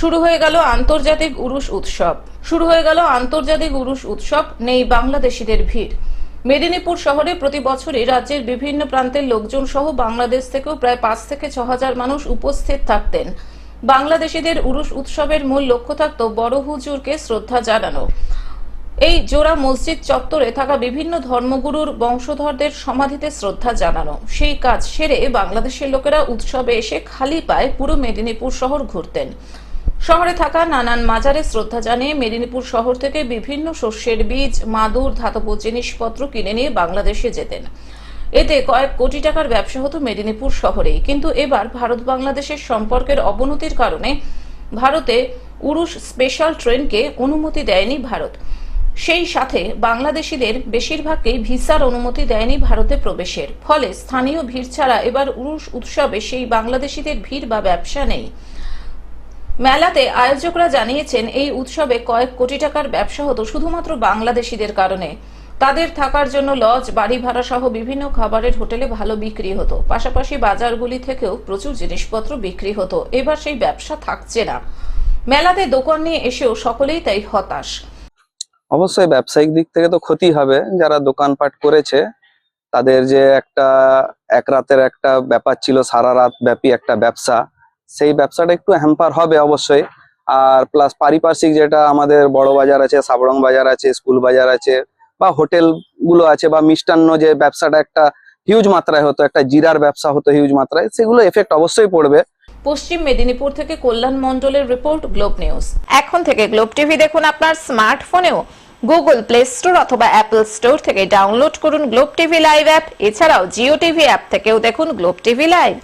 শুরু হয়ে গেল আন্তর্জাতিক উরুষ উৎসব। শুরু হয়ে গেল আন্তর্জাতিক উরুষ উৎসব, নেই বাংলাদেশিদের ভিড়। মেদিনীপুর শহরে প্রতি বছরই রাজ্যের বিভিন্ন প্রান্তের লোকজন সহ বাংলাদেশ থেকেও প্রায় পাঁচ থেকে ছ হাজার মানুষ উপস্থিত থাকতেন। বাংলাদেশিদের উরুষ উৎসবের মূল লক্ষ্য থাকত বড় হুজুরকে শ্রদ্ধা জানানো। এই জোড়া মসজিদ চত্বরে থাকা বিভিন্ন ধর্মগুরুর বংশধরদের সমাধিতে শ্রদ্ধা জানানো। সেই কাজ সেরে বাংলাদেশের লোকেরা উৎসবে এসে খালি পায়ে পুরো মেদিনীপুর শহর ঘুরতেন। শহরে থাকা নানান মাজারে শ্রদ্ধা জানিয়ে মেদিনীপুর শহর থেকে বিভিন্ন শস্যের বীজ, মাদুর, ধাতব জিনিসপত্র কিনে নিয়ে বাংলাদেশে যেতেন। এতে কয়েক কোটি টাকার ব্যবসা হতো মেদিনীপুর শহরেই কিন্তু এবার ভারত বাংলাদেশের সম্পর্কের অবনতির কারণে ভারতে উরুষ স্পেশাল ট্রেনকে অনুমতি দেয়নি ভারত। সেই সাথে বাংলাদেশিদের বেশিরভাগকেই ভিসার অনুমতি দেয়নি ভারতে প্রবেশের। ফলে স্থানীয় ভিড় ছাড়া এবার উরুষ উৎসবে সেই বাংলাদেশিদের ভিড় বা ব্যবসা নেই। মেলাতে আয়োজকরা জানিয়েছেন, এই উৎসবে কয়েক কোটি টাকার ব্যবসা হতো শুধুমাত্র বাংলাদেশিদের কারণে। তাদের থাকার জন্য লজ, বাড়ি ভাড়া সহ বিভিন্ন খাবারের হোটেলে ভালো বিক্রি হতো। পাশাপাশি বাজারগুলি থেকেও প্রচুর জিনিসপত্র বিক্রি হতো। এবার সেই ব্যবসা থাকছে না। মেলাতে দোকান নিয়ে এসেও সকলেই তাই হতাশ। অবশ্যই ব্যবসায়িক দিক থেকে তো ক্ষতি হবে। যারা দোকানপাট করেছে, তাদের যে একটা এক রাতের একটা ব্যাপার ছিল, সারা রাত ব্যাপী একটা ব্যবসা। সেই ব্যবসাটা একটু হ্যাম্পার হবে অবশ্যই। আর প্লাস পারিপার্শ্বিক যেটা আমাদের বড় বাজার আছে, সাবরং বাজার আছে, স্কুল বাজার আছে, বা হোটেলগুলো আছে, বা মিষ্টান্ন যে ব্যবসাটা একটা হিউজ মাত্রায় হতো, একটা জিরার ব্যবসা হতো হিউজ মাত্রায়, সেগুলো এফেক্ট অবশ্যই পড়বে। পশ্চিম মেদিনীপুর থেকে কল্যাণ মণ্ডলের রিপোর্ট গ্লোব নিউজ এখন থেকে গ্লোব টিভি দেখুন আপনার স্মার্টফোনেও গুগল প্লে স্টোর অথবা অ্যাপল স্টোর থেকে ডাউনলোড করুন গ্লোব টিভি লাইভ অ্যাপ এছাড়াও জিও টিভি অ্যাপ থেকেও দেখুন গ্লোব টিভি লাইভ